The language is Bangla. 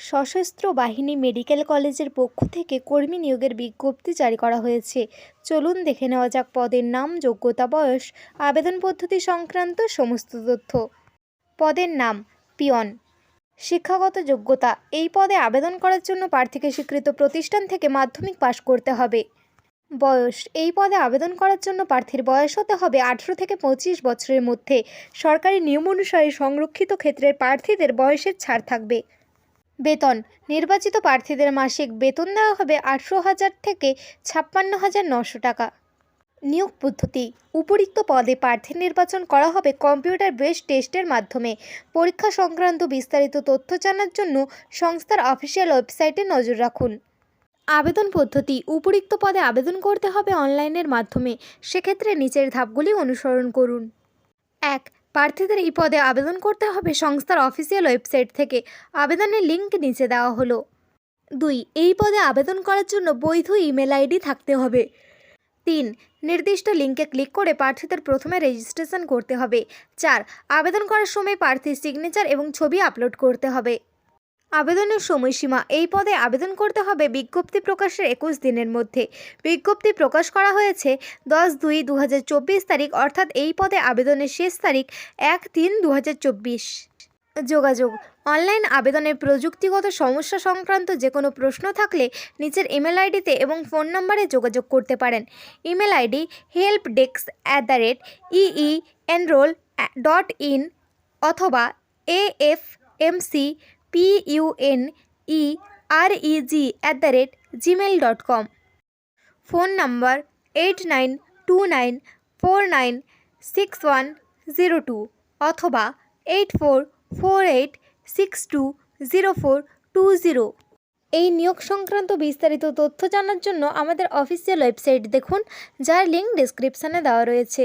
সশস্ত্র বাহিনী মেডিকেল কলেজের পক্ষ থেকে কর্মী নিয়োগের বিজ্ঞপ্তি জারি করা হয়েছে। চলুন দেখে নেওয়া যাক পদের নাম, যোগ্যতা, বয়স, আবেদন পদ্ধতি সংক্রান্ত সমস্ত তথ্য। পদের নাম, পিয়ন। শিক্ষাগত যোগ্যতা, এই পদে আবেদন করার জন্য প্রার্থীকে স্বীকৃত প্রতিষ্ঠান থেকে মাধ্যমিক পাশ করতে হবে। বয়স, এই পদে আবেদন করার জন্য প্রার্থীর বয়স হতে হবে আঠেরো থেকে পঁচিশ বছরের মধ্যে। সরকারি নিয়ম অনুসারে সংরক্ষিত ক্ষেত্রের প্রার্থীদের বয়সের ছাড় থাকবে। বেতন। নির্বাচিত প্রার্থীদের মাসিক বেতন দেওয়া হবে আঠেরো হাজার থেকে ছাপ্পান্ন হাজার নশো টাকা। নিয়োগ পদ্ধতি। উপরিক্ত পদে প্রার্থী নির্বাচন করা হবে কম্পিউটার বেস টেস্টের মাধ্যমে। পরীক্ষা সংক্রান্ত বিস্তারিত তথ্য জানার জন্য সংস্থার অফিসিয়াল ওয়েবসাইটে নজর রাখুন। আবেদন পদ্ধতি। উপরিক্ত পদে আবেদন করতে হবে অনলাইনের মাধ্যমে। সেক্ষেত্রে নিচের ধাপগুলি অনুসরণ করুন। এক প্রার্থীদের এই পদে আবেদন করতে হবে সংস্থার অফিসিয়াল ওয়েবসাইট থেকে। আবেদনের লিঙ্ক নিচে দেওয়া হলো। দুই, এই পদে আবেদন করার জন্য বৈধ ইমেল আইডি থাকতে হবে। তিন, নির্দিষ্ট লিঙ্কে ক্লিক করে প্রার্থীদের প্রথমে রেজিস্ট্রেশন করতে হবে। চার, আবেদন করার সময় প্রার্থীর সিগনেচার এবং ছবি আপলোড করতে হবে। আবেদনের সময়সীমা। এই পদে আবেদন করতে হবে বিজ্ঞপ্তি প্রকাশের একুশ দিনের মধ্যে। বিজ্ঞপ্তি প্রকাশ করা হয়েছে দশ দুই দু তারিখ, অর্থাৎ এই পদে আবেদনের শেষ তারিখ এক তিন দু যোগাযোগ। অনলাইন আবেদনের প্রযুক্তিগত সমস্যা সংক্রান্ত যে কোনো প্রশ্ন থাকলে নিচের ইমেল আইডিতে এবং ফোন নম্বরে যোগাযোগ করতে পারেন। Email ID help desk at the rate e enrol dot in অথবা A F M C P U N E R E G at the rate Gmail dot com phone number eight nine two nine four nine six one zero two অথবা eight four four eight six two zero four two zero এই নিয়োগ সংক্রান্ত বিস্তারিত তথ্য জানার জন্য আমাদের অফিসিয়াল ওয়েবসাইট দেখুন, যার লিঙ্ক ডিসক্রিপশানে দেওয়া রয়েছে।